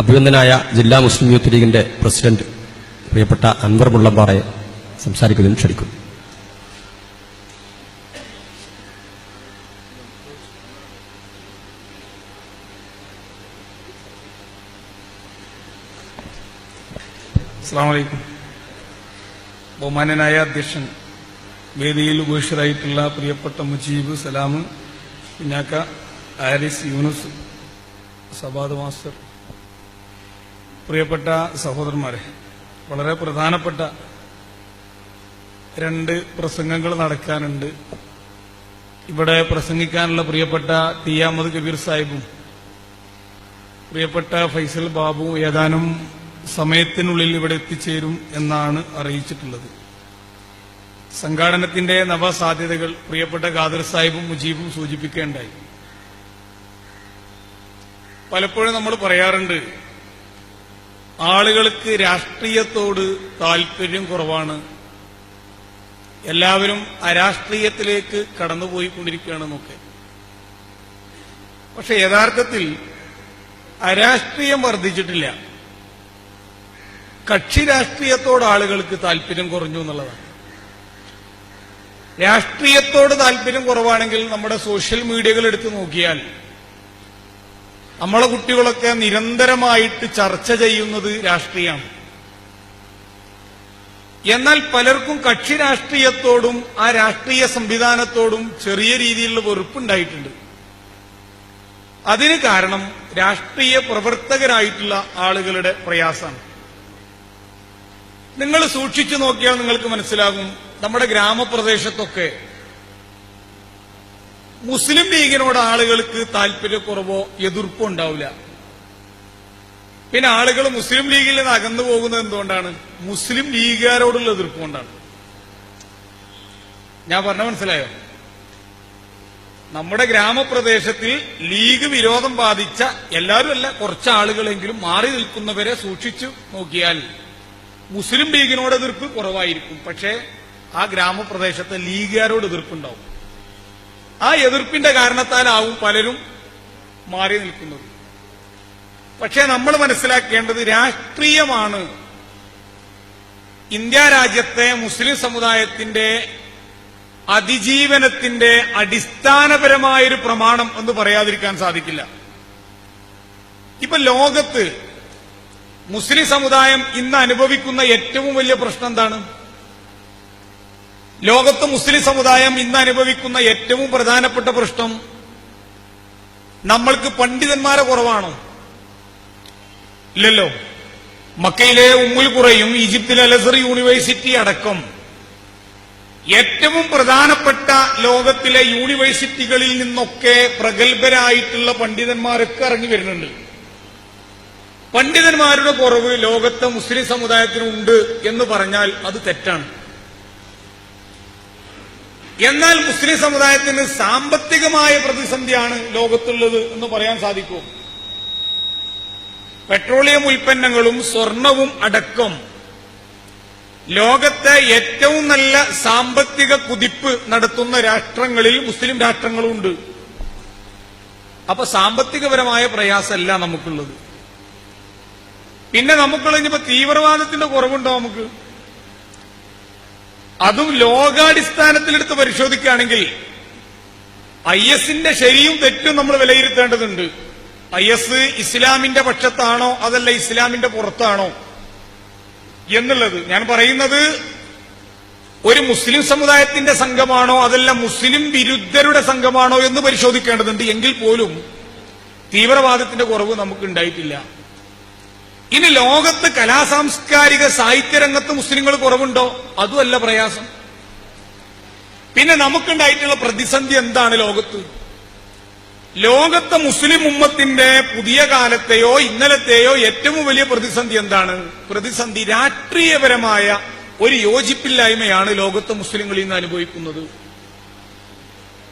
അഭിനന്ദനായ ജില്ലാ മുസ്ലിം യൂത്ത് ലീഗിന്റെ പ്രസിഡന്റ് പ്രിയപ്പെട്ട അൻവർ മുള്ളമ്പാറയെ സംസാരിക്കുന്നതിന് ക്ഷണിക്കുന്നു. അസ്സാം വലൈക്കും ബഹുമാനനായ അധ്യക്ഷൻ വേദിയിൽ ഉപേക്ഷിതായിട്ടുള്ള പ്രിയപ്പെട്ട മുജീബ് സലാം പിന്നാക്ക ആരിസ് യൂനുസ് സബാദ് മാസ്റ്റർ പ്രിയപ്പെട്ട സഹോദരന്മാരെ വളരെ പ്രധാനപ്പെട്ട രണ്ട് പ്രസംഗങ്ങൾ നടക്കാനുണ്ട്. ഇവിടെ പ്രസംഗിക്കാനുള്ള പ്രിയപ്പെട്ട ടി അഹമ്മദ് കബീർ സാഹിബും പ്രിയപ്പെട്ട ഫൈസൽ ബാബു ഏതാനും സമയത്തിനുള്ളിൽ ഇവിടെ എത്തിച്ചേരും എന്നാണ് അറിയിച്ചിട്ടുള്ളത്. സംഘാടനത്തിന്റെ നവസാധ്യതകൾ പ്രിയപ്പെട്ട ഖാദർ സാഹിബും മുജീബും സൂചിപ്പിക്കേണ്ടായി. പലപ്പോഴും നമ്മൾ പറയാറുണ്ട് ആളുകൾക്ക് രാഷ്ട്രീയത്തോട് താല്പര്യം കുറവാണ്. എല്ലാവരും അരാഷ്ട്രീയത്തിലേക്ക് കടന്നുപോയിക്കൊണ്ടിരിക്കുകയാണെന്നൊക്കെ പക്ഷെ യഥാർത്ഥത്തിൽ അരാഷ്ട്രീയം വർദ്ധിച്ചിട്ടില്ല. കക്ഷി രാഷ്ട്രീയത്തോട് ആളുകൾക്ക് താല്പര്യം കുറഞ്ഞു എന്നുള്ളതാണ്. രാഷ്ട്രീയത്തോട് താല്പര്യം കുറവാണെങ്കിൽ നമ്മുടെ സോഷ്യൽ മീഡിയകൾ എടുത്തു നോക്കിയാൽ നമ്മളെ കുട്ടികളൊക്കെ നിരന്തരമായിട്ട് ചർച്ച ചെയ്യുന്നത് രാഷ്ട്രീയമാണ്. എന്നാൽ പലർക്കും കക്ഷി രാഷ്ട്രീയത്തോടും ആ രാഷ്ട്രീയ സംവിധാനത്തോടും ചെറിയ രീതിയിലുള്ള വെറുപ്പുണ്ടായിട്ടുണ്ട്. അതിന് കാരണം രാഷ്ട്രീയ പ്രവർത്തകരായിട്ടുള്ള ആളുകളുടെ പ്രയാസമാണ്. നിങ്ങൾ സൂക്ഷിച്ചു നോക്കിയാൽ നിങ്ങൾക്ക് മനസ്സിലാകും നമ്മുടെ ഗ്രാമപ്രദേശത്തൊക്കെ മുസ്ലിം ലീഗിനോട് ആളുകൾക്ക് താല്പര്യക്കുറവോ എതിർപ്പോ ഉണ്ടാവില്ല. പിന്നെ ആളുകൾ മുസ്ലിം ലീഗിൽ നിന്ന് അകന്നു പോകുന്നത് എന്തുകൊണ്ടാണ്? മുസ്ലിം ലീഗുകാരോടുള്ള എതിർപ്പ് കൊണ്ടാണ്. ഞാൻ പറഞ്ഞ മനസ്സിലായോ? നമ്മുടെ ഗ്രാമപ്രദേശത്തിൽ ലീഗ് വിരോധം ബാധിച്ച എല്ലാവരും അല്ല കുറച്ച് ആളുകളെങ്കിലും മാറി നിൽക്കുന്നവരെ സൂക്ഷിച്ചു നോക്കിയാൽ മുസ്ലിം ലീഗിനോട് എതിർപ്പ് കുറവായിരിക്കും. പക്ഷേ ആ ഗ്രാമപ്രദേശത്തെ ലീഗുകാരോട് എതിർപ്പുണ്ടാവും. ആ എതിർപ്പിന്റെ കാരണത്താലാവും പലരും മാറി നിൽക്കുന്നത്. പക്ഷേ നമ്മൾ മനസ്സിലാക്കേണ്ടത് രാഷ്ട്രീയമാണ്. ഇന്ത്യ രാജ്യത്തെ മുസ്ലിം സമുദായത്തിന്റെ അതിജീവനത്തിന്റെ അടിസ്ഥാനപരമായൊരു പ്രമാണം എന്ന് പറയാതിരിക്കാൻ സാധിക്കില്ല. ഇപ്പൊ ലോകത്ത് മുസ്ലിം സമുദായം ഇന്ന് അനുഭവിക്കുന്ന ഏറ്റവും വലിയ പ്രശ്നം എന്താണ്? ലോകത്ത് മുസ്ലിം സമുദായം ഇന്ന് അനുഭവിക്കുന്ന ഏറ്റവും പ്രധാനപ്പെട്ട പ്രശ്നം നമ്മൾക്ക് പണ്ഡിതന്മാരെ കുറവാണോ. ഇല്ലല്ലോ. മക്കയിലെ ഉമ്മുൽ കുറയും ഈജിപ്തിലെ അലസർ യൂണിവേഴ്സിറ്റി അടക്കം ഏറ്റവും പ്രധാനപ്പെട്ട ലോകത്തിലെ യൂണിവേഴ്സിറ്റികളിൽ നിന്നൊക്കെ പ്രഗത്ഭരായിട്ടുള്ള പണ്ഡിതന്മാരൊക്കെ ഇറങ്ങി വരുന്നുണ്ട്. പണ്ഡിതന്മാരുടെ കുറവ് ലോകത്തെ മുസ്ലിം സമുദായത്തിനുണ്ട് എന്ന് പറഞ്ഞാൽ അത് തെറ്റാണ്. എന്നാൽ മുസ്ലിം സമുദായത്തിന് സാമ്പത്തികമായ പ്രതിസന്ധിയാണ് ലോകത്തുള്ളത് എന്ന് പറയാൻ സാധിക്കും. പെട്രോളിയം ഉൽപ്പന്നങ്ങളും സ്വർണവും അടക്കം ലോകത്തെ ഏറ്റവും നല്ല സാമ്പത്തിക കുതിപ്പ് നടത്തുന്ന രാഷ്ട്രങ്ങളിൽ മുസ്ലിം രാഷ്ട്രങ്ങളുണ്ട്. അപ്പൊ സാമ്പത്തികപരമായ പ്രയാസമല്ല നമുക്കുള്ളത്. പിന്നെ നമുക്കുള്ള ഇനിയിപ്പോ തീവ്രവാദത്തിന്റെ കുറവുണ്ടോ നമുക്ക്? അതും ലോകാടിസ്ഥാനത്തിലെടുത്ത് പരിശോധിക്കുകയാണെങ്കിൽ ഐ എസിന്റെ ശരിയും തെറ്റും നമ്മൾ വിലയിരുത്തേണ്ടതുണ്ട്. ഐ എസ് ഇസ്ലാമിന്റെ പക്ഷത്താണോ അതല്ല ഇസ്ലാമിന്റെ പുറത്താണോ എന്നുള്ളത്. ഞാൻ പറയുന്നത് ഒരു മുസ്ലിം സമുദായത്തിന്റെ സംഘമാണോ അതല്ല മുസ്ലിം വിരുദ്ധരുടെ സംഘമാണോ എന്ന് പരിശോധിക്കേണ്ടതുണ്ട്. എങ്കിൽ പോലും തീവ്രവാദത്തിന്റെ കുറവ് നമുക്ക് ഉണ്ടായിട്ടില്ല ഇനി ലോകത്ത് കലാസാംസ്കാരിക സാഹിത്യരംഗത്ത് മുസ്ലിങ്ങൾ കുറവുണ്ടോ? അതുമല്ല പ്രയാസം. പിന്നെ നമുക്കുണ്ടായിട്ടുള്ള പ്രതിസന്ധി എന്താണ് ലോകത്ത്? ലോകത്തെ മുസ്ലിം ഉമ്മത്തിന്റെ പുതിയ കാലത്തെയോ ഇന്നലത്തെയോ ഏറ്റവും വലിയ പ്രതിസന്ധി എന്താണ്? പ്രതിസന്ധി രാഷ്ട്രീയപരമായ ഒരു യോജിപ്പില്ലായ്മയാണ് ലോകത്തെ മുസ്ലിങ്ങൾ ഇന്ന് അനുഭവിക്കുന്നത്.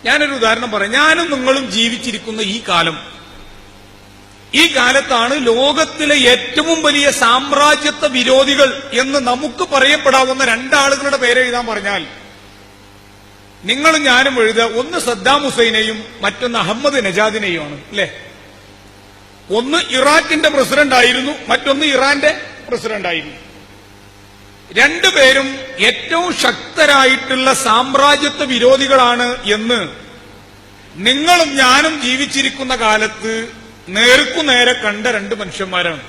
ഞാനൊരു ഉദാഹരണം പറയാം. ഞാനും നിങ്ങളും ജീവിച്ചിരിക്കുന്ന ഈ കാലം ഈ കാലത്താണ് ലോകത്തിലെ ഏറ്റവും വലിയ സാമ്രാജ്യത്വ വിരോധികൾ എന്ന് നമുക്ക് പറയപ്പെടാവുന്ന രണ്ടാളുകളുടെ പേര് എഴുതാൻ പറഞ്ഞാൽ നിങ്ങൾ ഞാനും എഴുതുക. ഒന്ന് സദ്ദാം ഹുസൈനെയും മറ്റൊന്ന് അഹമ്മദ് നജാദിനെയുമാണ് അല്ലേ? ഒന്ന് ഇറാഖിന്റെ പ്രസിഡന്റ് ആയിരുന്നു മറ്റൊന്ന് ഇറാന്റെ പ്രസിഡന്റ് ആയിരുന്നു. രണ്ടുപേരും ഏറ്റവും ശക്തരായിട്ടുള്ള സാമ്രാജ്യത്വ വിരോധികളാണ് എന്ന് നിങ്ങളും ഞാനും ജീവിച്ചിരിക്കുന്ന കാലത്ത് നേർക്കുനേരെ കണ്ട രണ്ട് മനുഷ്യന്മാരാണ്.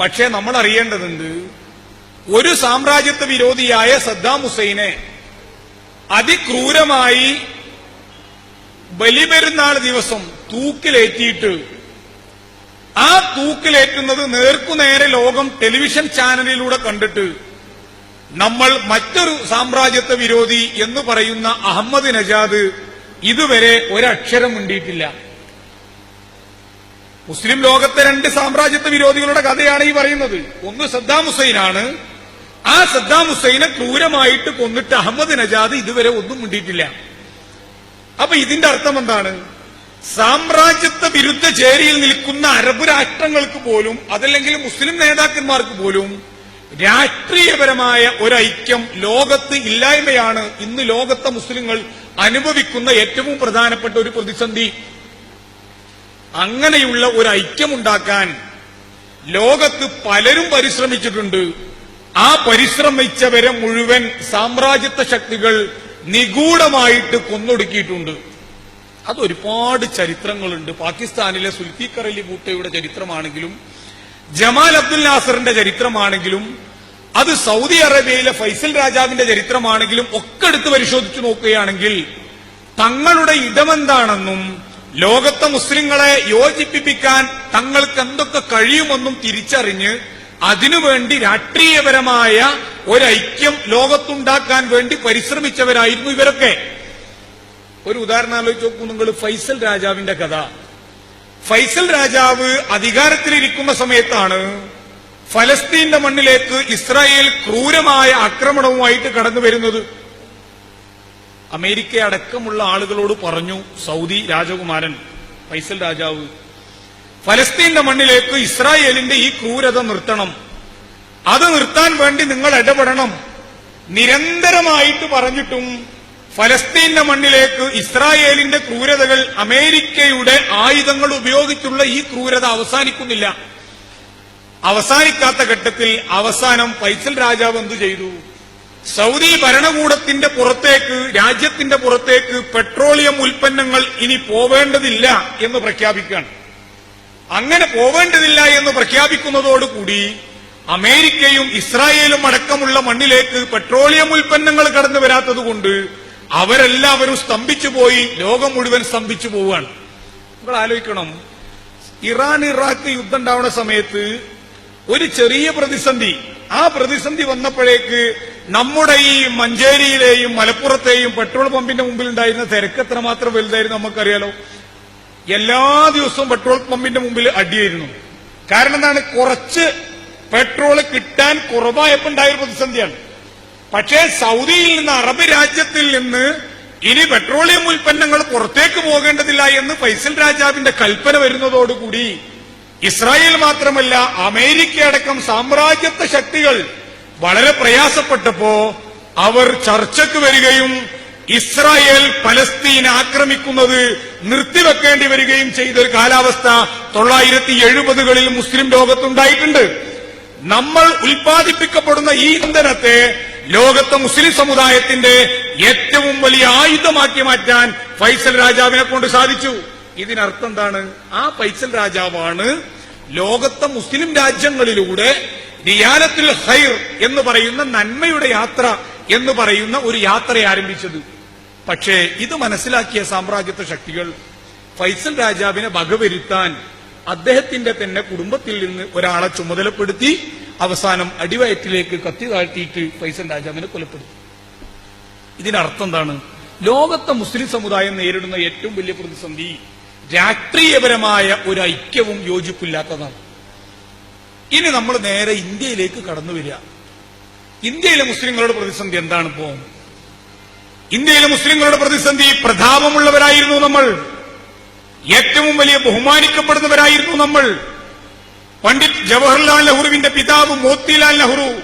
പക്ഷേ നമ്മൾ അറിയേണ്ടതുണ്ട് ഒരു സാമ്രാജ്യത്വ വിരോധിയായ സദ്ദാം ഹുസൈനെ അതിക്രൂരമായി ബലിപെരുന്നാൾ ദിവസം തൂക്കിലേറ്റിയിട്ട് ആ തൂക്കിലേറ്റുന്നത് നേർക്കുനേരെ ലോകം ടെലിവിഷൻ ചാനലിലൂടെ കണ്ടിട്ട് നമ്മൾ മറ്റൊരു സാമ്രാജ്യത്വ വിരോധി എന്ന് പറയുന്ന അഹമ്മദ് നജാദ് ഇതുവരെ ഒരക്ഷരം മിണ്ടിയിട്ടില്ല. മുസ്ലിം ലോകത്തെ രണ്ട് സാമ്രാജ്യത്വ വിരോധികളുടെ കഥയാണ് ഈ പറയുന്നത്. ഒന്ന് സദ്ദാം ഹുസൈനാണ്. ആ സദ്ദാം ഹുസൈനെ ക്രൂരമായിട്ട് കൊന്നിട്ട് അഹമ്മദ് നജാദ് ഇതുവരെ ഒന്നും മിണ്ടിയിട്ടില്ല. അപ്പൊ ഇതിന്റെ അർത്ഥം എന്താണ്? സാമ്രാജ്യത്വ വിരുദ്ധ ചേരിയിൽ നിൽക്കുന്ന അറബ് രാഷ്ട്രങ്ങൾക്ക് പോലും അതല്ലെങ്കിൽ മുസ്ലിം നേതാക്കന്മാർക്ക് പോലും രാഷ്ട്രീയപരമായ ഒരൈക്യം ലോകത്ത് ഇല്ലായ്മയാണ് ഇന്ന് ലോകത്തെ മുസ്ലിങ്ങൾ അനുഭവിക്കുന്ന ഏറ്റവും പ്രധാനപ്പെട്ട ഒരു പ്രതിസന്ധി അങ്ങനെയുള്ള ഒരു ഐക്യമുണ്ടാക്കാൻ ലോകത്ത് പലരും പരിശ്രമിച്ചിട്ടുണ്ട്. ആ പരിശ്രമിച്ചവരെ മുഴുവൻ സാമ്രാജ്യത്വ ശക്തികൾ നിഗൂഢമായിട്ട് കൊന്നൊടുക്കിയിട്ടുണ്ട്. അതൊരുപാട് ചരിത്രങ്ങളുണ്ട്. പാകിസ്ഥാനിലെ സുൽഫീഖർ അലി ബൂട്ടയുടെ ചരിത്രമാണെങ്കിലും ജമാൽ അബ്ദുൽ നാസറിന്റെ ചരിത്രമാണെങ്കിലും അത് സൗദി അറേബ്യയിലെ ഫൈസൽ രാജാവിന്റെ ചരിത്രമാണെങ്കിലും ഒക്കെ എടുത്ത് പരിശോധിച്ചു നോക്കുകയാണെങ്കിൽ തങ്ങളുടെ ഇടമെന്താണെന്നും ലോകത്തെ മുസ്ലിങ്ങളെ യോജിപ്പിപ്പിക്കാൻ തങ്ങൾക്ക് എന്തൊക്കെ കഴിയുമെന്നും തിരിച്ചറിഞ്ഞ് അതിനുവേണ്ടി രാഷ്ട്രീയപരമായ ഒരൈക്യം ലോകത്തുണ്ടാക്കാൻ വേണ്ടി പരിശ്രമിച്ചവരായിരുന്നു ഇവരൊക്കെ. ഒരു ഉദാഹരണം ആലോചിച്ച് നോക്കൂ നിങ്ങൾ ഫൈസൽ രാജാവിന്റെ കഥ. ഫൈസൽ രാജാവ് അധികാരത്തിലിരിക്കുന്ന സമയത്താണ് ഫലസ്തീന്റെ മണ്ണിലേക്ക് ഇസ്രായേൽ ക്രൂരമായ ആക്രമണവുമായിട്ട് കടന്നു വരുന്നത് അമേരിക്ക അടക്കമുള്ള ആളുകളോട് പറഞ്ഞു സൗദി രാജകുമാരൻ ഫൈസൽ രാജാവ് ഫലസ്തീന്റെ മണ്ണിലേക്ക് ഇസ്രായേലിന്റെ ഈ ക്രൂരത നിർത്തണം. അത് നിർത്താൻ വേണ്ടി നിങ്ങൾ ഇടപെടണം. നിരന്തരമായിട്ട് പറഞ്ഞിട്ടും ഫലസ്തീന്റെ മണ്ണിലേക്ക് ഇസ്രായേലിന്റെ ക്രൂരതകൾ അമേരിക്കയുടെ ആയുധങ്ങൾ ഉപയോഗിച്ചുള്ള ഈ ക്രൂരത അവസാനിക്കുന്നില്ല. അവസാനിക്കാത്ത ഘട്ടത്തിൽ അവസാനം ഫൈസൽ രാജാവ് എന്തു ചെയ്തു? സൗദി ഭരണകൂടത്തിന്റെ പുറത്തേക്ക് രാജ്യത്തിന്റെ പുറത്തേക്ക് പെട്രോളിയം ഉൽപ്പന്നങ്ങൾ ഇനി പോവേണ്ടതില്ല എന്ന് പ്രഖ്യാപിക്കുകയാണ്. അങ്ങനെ പോവേണ്ടതില്ല എന്ന് പ്രഖ്യാപിക്കുന്നതോടുകൂടി അമേരിക്കയും ഇസ്രായേലും അടക്കമുള്ള മണ്ണിലേക്ക് പെട്രോളിയം ഉൽപ്പന്നങ്ങൾ കടന്നു വരാത്തതുകൊണ്ട് അവരെല്ലാവരും സ്തംഭിച്ചു പോയി ലോകം മുഴുവൻ സ്തംഭിച്ചു പോവുകയാണ്. നിങ്ങൾ ആലോചിക്കണം. ഇറാൻ ഇറാഖ് യുദ്ധം ഉണ്ടാവുന്ന സമയത്ത് ഒരു ചെറിയ പ്രതിസന്ധി ആ പ്രതിസന്ധി വന്നപ്പോഴേക്ക് നമ്മുടെ ഈ മഞ്ചേരിയിലെയും മലപ്പുറത്തെയും പെട്രോൾ പമ്പിന്റെ മുമ്പിൽ ഉണ്ടായിരുന്ന തിരക്ക് എത്രമാത്രം വലുതായിരുന്നു നമുക്കറിയാലോ? എല്ലാ ദിവസവും പെട്രോൾ പമ്പിന്റെ മുമ്പിൽ അടിയായിരുന്നു. കാരണം എന്താണ്? കുറച്ച് പെട്രോൾ കിട്ടാൻ കുറവായപ്പോൾ ഉണ്ടായ പ്രതിസന്ധിയാണ്. പക്ഷേ സൗദിയിൽ നിന്ന് അറബ് രാജ്യത്തിൽ നിന്ന് ഇനി പെട്രോളിയം ഉൽപ്പന്നങ്ങൾ പുറത്തേക്ക് പോകേണ്ടതില്ല എന്ന് ഫൈസൽ രാജാവിന്റെ കൽപ്പന വരുന്നതോടുകൂടി ഇസ്രായേൽ മാത്രമല്ല അമേരിക്ക അടക്കം സാമ്രാജ്യത്വ ശക്തികൾ വളരെ പ്രയാസപ്പെട്ടപ്പോ അവർ ചർച്ചയ്ക്ക് വരികയും ഇസ്രായേൽ പലസ്തീൻ ആക്രമിക്കുന്നത് നിർത്തിവെക്കേണ്ടി വരികയും ചെയ്ത ഒരു കാലാവസ്ഥ തൊള്ളായിരത്തി എഴുപതുകളിൽ മുസ്ലിം ലോകത്തുണ്ടായിട്ടുണ്ട്. നമ്മൾ ഉൽപ്പാദിപ്പിക്കപ്പെടുന്ന ഈ ഇന്ധനത്തെ ലോകത്തെ മുസ്ലിം സമുദായത്തിന്റെ ഏറ്റവും വലിയ ആയുധമാക്കി മാറ്റാൻ ഫൈസൽ രാജാവിനെ കൊണ്ട് സാധിച്ചു. ഇതിനർത്ഥം എന്താണ്? ആ ഫൈസൽ രാജാവാണ് ലോകത്തെ മുസ്ലിം രാജ്യങ്ങളിലൂടെ റിയാലത്തിൽ ഹൈർ എന്ന് പറയുന്ന നന്മയുടെ യാത്ര എന്ന് പറയുന്ന ഒരു യാത്ര ആരംഭിച്ചത്. പക്ഷേ ഇത് മനസ്സിലാക്കിയ സാമ്രാജ്യത്വ ശക്തികൾ ഫൈസൽ രാജാവിനെ വകവരുത്താൻ അദ്ദേഹത്തിന്റെ തന്നെ കുടുംബത്തിൽ നിന്ന് ഒരാളെ ചുമതലപ്പെടുത്തി അവസാനം അടിവയറ്റിലേക്ക് കത്തി താഴ്ത്തിയിട്ട് ഫൈസൽ രാജാവിനെ കൊലപ്പെടുത്തി. ഇതിനർത്ഥം എന്താണ്? ലോകത്തെ മുസ്ലിം സമുദായം നേരിടുന്ന ഏറ്റവും വലിയ പ്രതിസന്ധി രാഷ്ട്രീയപരമായ ഒരു ഐക്യവും യോജിപ്പില്ലാത്തതാണ്. ഇനി നമ്മൾ നേരെ ഇന്ത്യയിലേക്ക് കടന്നു വരിക. ഇന്ത്യയിലെ മുസ്ലിങ്ങളുടെ പ്രതിസന്ധി എന്താണ് ഇപ്പോ? ഇന്ത്യയിലെ മുസ്ലിങ്ങളുടെ പ്രതിസന്ധി പ്രതാപമുള്ളവരായിരുന്നു നമ്മൾ. ഏറ്റവും വലിയ ബഹുമാനിക്കപ്പെടുന്നവരായിരുന്നു നമ്മൾ. പണ്ഡിറ്റ് ജവഹർലാൽ നെഹ്റുവിന്റെ പിതാവ് മോത്തിലാൽ നെഹ്റു.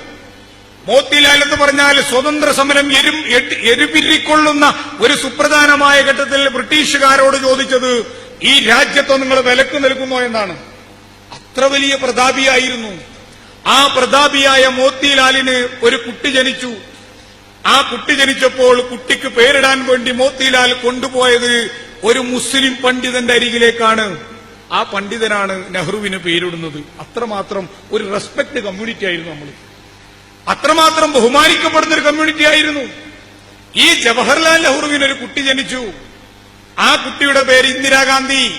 മോത്തിലാൽ എന്ന് പറഞ്ഞാൽ സ്വതന്ത്ര സമരം എരുപിരിക്കൊള്ളുന്ന ഒരു സുപ്രധാനമായ ഘട്ടത്തിൽ ബ്രിട്ടീഷുകാരോട് ചോദിച്ചത് ഈ രാജ്യത്തെ നിങ്ങൾ വിലക്ക് നൽകുന്നു എന്നാണ്. അത്ര വലിയ പ്രതാപിയായിരുന്നു. ആ പ്രതാപിയായ മോത്തിലാലിന് ഒരു കുട്ടി ജനിച്ചു. ആ കുട്ടി ജനിച്ചപ്പോൾ കുട്ടിക്ക് പേരിടാൻ വേണ്ടി മോത്തിലാൽ കൊണ്ടുപോയത് ഒരു മുസ്ലിം പണ്ഡിതന്റെ അരികിലേക്കാണ്. ആ പണ്ഡിതനാണ് നെഹ്റുവിന് പേരിടുന്നത്. അത്രമാത്രം ഒരു റെസ്പെക്ട് കമ്മ്യൂണിറ്റി ആയിരുന്നു നമ്മൾ അത്രമാത്രം ബഹുമാനിക്കപ്പെടുന്ന ഒരു കമ്മ്യൂണിറ്റി ആയിരുന്നു. ഈ ജവഹർലാൽ നെഹ്റുവിന് ഒരു കുട്ടി ജനിച്ചു. ആ കുട്ടിയുടെ പേര് ഇന്ദിരാഗാന്ധി.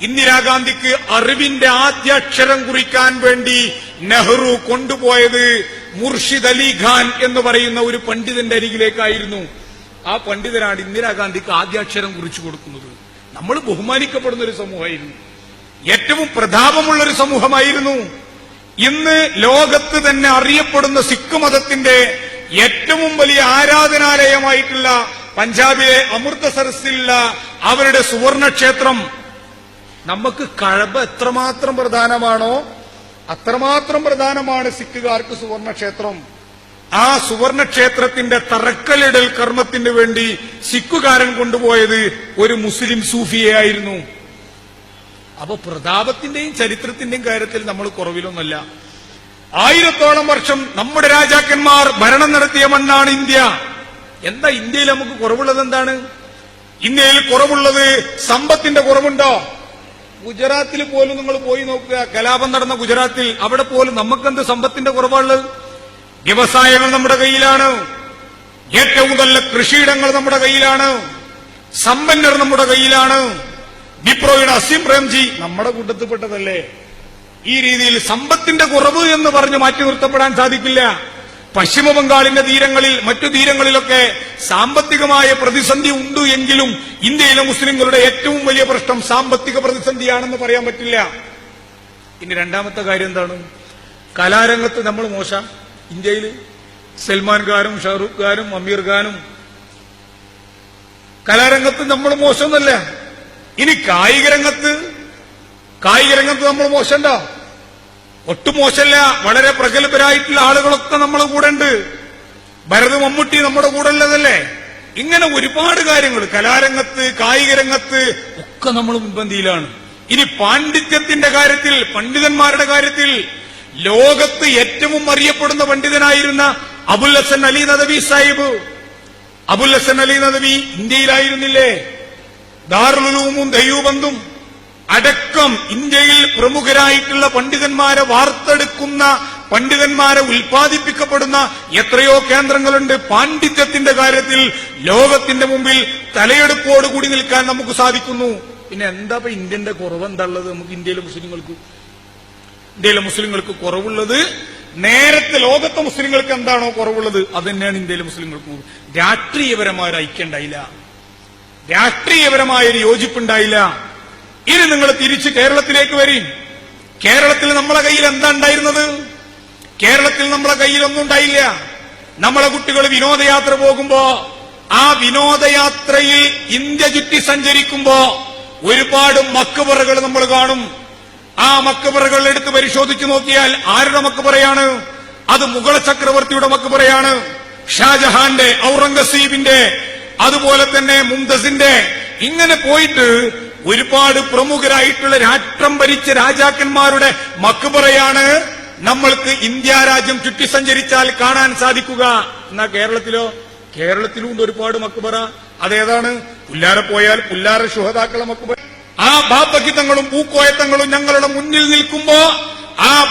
ഇന്ദിരാഗാന്ധിക്ക് അറിവിന്റെ ആദ്യ അക്ഷരം കുറിക്കാൻ വേണ്ടി നെഹ്റു കൊണ്ടുപോയത് മുർഷിദ് അലി ഖാൻ എന്ന് പറയുന്ന ഒരു പണ്ഡിതന്റെ അരികിലേക്കായിരുന്നു. ആ പണ്ഡിതനാണ് ഇന്ദിരാഗാന്ധിക്ക് ആദ്യാക്ഷരം കുറിച്ചു കൊടുക്കുന്നത്. നമ്മൾ ബഹുമാനിക്കപ്പെടുന്ന ഒരു സമൂഹമായിരുന്നു. ഏറ്റവും പ്രതാപമുള്ള ഒരു സമൂഹമായിരുന്നു. ഇന്ന് ലോകത്ത് തന്നെ അറിയപ്പെടുന്ന സിഖ് മതത്തിന്റെ ഏറ്റവും വലിയ ആരാധനാലയമായിട്ടുള്ള പഞ്ചാബിലെ അമൃതസരസിലുള്ള അവരുടെ സുവർണക്ഷേത്രം നമുക്ക് കഴബ് എത്രമാത്രം പ്രധാനമാണോ അത്രമാത്രം പ്രധാനമാണ് സിഖുകാർക്ക് സുവർണക്ഷേത്രം ആ സുവർണക്ഷേത്രത്തിന്റെ തറക്കല്ലിടൽ കർമ്മത്തിന് വേണ്ടി സിഖുകാരൻ കൊണ്ടുപോയത് ഒരു മുസ്ലിം സൂഫിയായിരുന്നു അപ്പൊ പ്രതാപത്തിന്റെയും ചരിത്രത്തിന്റെയും കാര്യത്തിൽ നമ്മൾ കുറവിലൊന്നല്ല ആയിരത്തോളം വർഷം നമ്മുടെ രാജാക്കന്മാർ ഭരണം നടത്തിയ മണ്ണാണ് ഇന്ത്യ. എന്താ ഇന്ത്യയിൽ നമുക്ക് കുറവുള്ളത് എന്താണ്? ഇന്ത്യയിൽ കുറവുള്ളത് സമ്പത്തിന്റെ കുറവുണ്ടോ? ഗുജറാത്തിൽ പോലും നിങ്ങൾ പോയി നോക്കുക. കലാപം നടന്ന ഗുജറാത്തിൽ അവിടെ പോലും നമുക്കെന്ത് സമ്പത്തിന്റെ കുറവുള്ളത് വ്യവസായങ്ങൾ നമ്മുടെ കയ്യിലാണ്. ഏറ്റവും നല്ല കൃഷിയിടങ്ങൾ നമ്മുടെ കയ്യിലാണ്. സമ്പന്നർ നമ്മുടെ കയ്യിലാണ്. വിപ്രോയുടെ അസീം പ്രേംജി നമ്മുടെ കൂട്ടത്തിൽപ്പെട്ടതല്ലേ? ഈ രീതിയിൽ സമ്പത്തിന്റെ കുറവ് എന്ന് പറഞ്ഞ് മാറ്റി നിർത്തപ്പെടാൻ സാധിക്കില്ല. പശ്ചിമ ബംഗാളിന്റെ തീരങ്ങളിൽ മറ്റു തീരങ്ങളിലൊക്കെ സാമ്പത്തികമായ പ്രതിസന്ധി ഉണ്ട് എങ്കിലും ഇന്ത്യയിലെ മുസ്ലിങ്ങളുടെ ഏറ്റവും വലിയ പ്രശ്നം സാമ്പത്തിക പ്രതിസന്ധിയാണെന്ന് പറയാൻ പറ്റില്ല. ഇനി രണ്ടാമത്തെ കാര്യം എന്താണ്? കലാരംഗത്ത് നമ്മൾ മോശം. ഇന്ത്യയിൽ സൽമാൻ ഖാനും ഷാറൂഖ് ഖാനും അമീർ ഖാനും കലാരംഗത്ത് നമ്മൾ മോശമൊന്നല്ല ഇനി കായിക രംഗത്ത് കായിക രംഗത്ത് നമ്മൾ മോശമുണ്ടോ? ഒട്ടും മോശമല്ല. വളരെ പ്രഗത്ഭരായിട്ടുള്ള ആളുകളൊക്കെ നമ്മളെ കൂടെ ഉണ്ട് ഭരത് മമ്മൂട്ടി നമ്മുടെ കൂടെ ഉള്ളതല്ലേ ഇങ്ങനെ ഒരുപാട് കാര്യങ്ങൾ. കലാരംഗത്ത് കായിക രംഗത്ത് ഒക്കെ നമ്മൾ മുൻപന്തിയിലാണ്. ഇനി പാണ്ഡിത്യത്തിന്റെ കാര്യത്തിൽ പണ്ഡിതന്മാരുടെ കാര്യത്തിൽ ലോകത്ത് ഏറ്റവും അറിയപ്പെടുന്ന പണ്ഡിതനായിരുന്ന അബുൽ ഹസൻ അലി നദവി സാഹിബ്. അബുൽ ഹസൻ അലി നദവി ഇന്ത്യയിലായിരുന്നില്ലേ? ദാറുലൂമും ദയൂബന്തും അടക്കം ഇന്ത്യയിൽ പ്രമുഖരായിട്ടുള്ള പണ്ഡിതന്മാരെ വാർത്തെടുക്കുന്ന പണ്ഡിതന്മാരെ ഉൽപ്പാദിപ്പിക്കപ്പെടുന്ന എത്രയോ കേന്ദ്രങ്ങളുണ്ട്. പാണ്ഡിത്യത്തിന്റെ കാര്യത്തിൽ ലോകത്തിന്റെ മുമ്പിൽ തലയെടുപ്പോടുകൂടി നിൽക്കാൻ നമുക്ക് സാധിക്കുന്നു. പിന്നെ എന്താ ഇപ്പൊ ഇന്ത്യന്റെ കുറവെന്താള്ളത് നമുക്ക് ഇന്ത്യയിലെ മുസ്ലിങ്ങൾക്ക് ഇന്ത്യയിലെ മുസ്ലിങ്ങൾക്ക് കുറവുള്ളത്? നേരത്തെ ലോകത്തെ മുസ്ലിങ്ങൾക്ക് എന്താണോ കുറവുള്ളത്? അത് തന്നെയാണ് ഇന്ത്യയിലെ മുസ്ലിങ്ങൾക്ക് രാഷ്ട്രീയപരമായ ഒരു ഐക്യം ഉണ്ടായില്ല. രാഷ്ട്രീയപരമായ ഒരു യോജിപ്പുണ്ടായില്ല ഇനി നിങ്ങൾ തിരിച്ച് കേരളത്തിലേക്ക് വരും. കേരളത്തിൽ നമ്മളെ കയ്യിൽ എന്താ ഉണ്ടായിരുന്നത്? കേരളത്തിൽ നമ്മളെ കയ്യിൽ ഒന്നും ഉണ്ടായില്ല. നമ്മളെ കുട്ടികൾ വിനോദയാത്ര പോകുമ്പോ ആ വിനോദയാത്രയിൽ ഇന്ത്യ ചുറ്റി സഞ്ചരിക്കുമ്പോ ഒരുപാട് മക്കുപറകൾ നമ്മൾ കാണും. ആ മക്കുപറകൾ എടുത്ത് പരിശോധിച്ചു നോക്കിയാൽ ആരുടെ മക്കുപറയാണ്? അത് മുഗൾ ചക്രവർത്തിയുടെ മക്കുപറയാണ്. ഷാജഹാന്റെ ഔറംഗസീബിന്റെ അതുപോലെ തന്നെ മുംതസിന്റെ. ഇങ്ങനെ പോയിട്ട് ഒരുപാട് പ്രമുഖരായിട്ടുള്ള രാഷ്ട്രം ഭരിച്ച രാജാക്കന്മാരുടെ മക്കുപറയാണ് നമ്മൾക്ക് ഇന്ത്യ രാജ്യം ചുറ്റി സഞ്ചരിച്ചാൽ കാണാൻ സാധിക്കുക. എന്നാ കേരളത്തിലോ? കേരളത്തിലും ഉണ്ട് ഒരുപാട് മക്കുപറ. അതേതാണ്? പുല്ലാര പോയാൽ പുല്ലാര ശുഹതാക്കളെ മക്കുപറ. ആ ബാപ്പക്കിത്തങ്ങളും പൂക്കോയത്തങ്ങളും ഞങ്ങളുടെ മുന്നിൽ നിൽക്കുമ്പോ ആ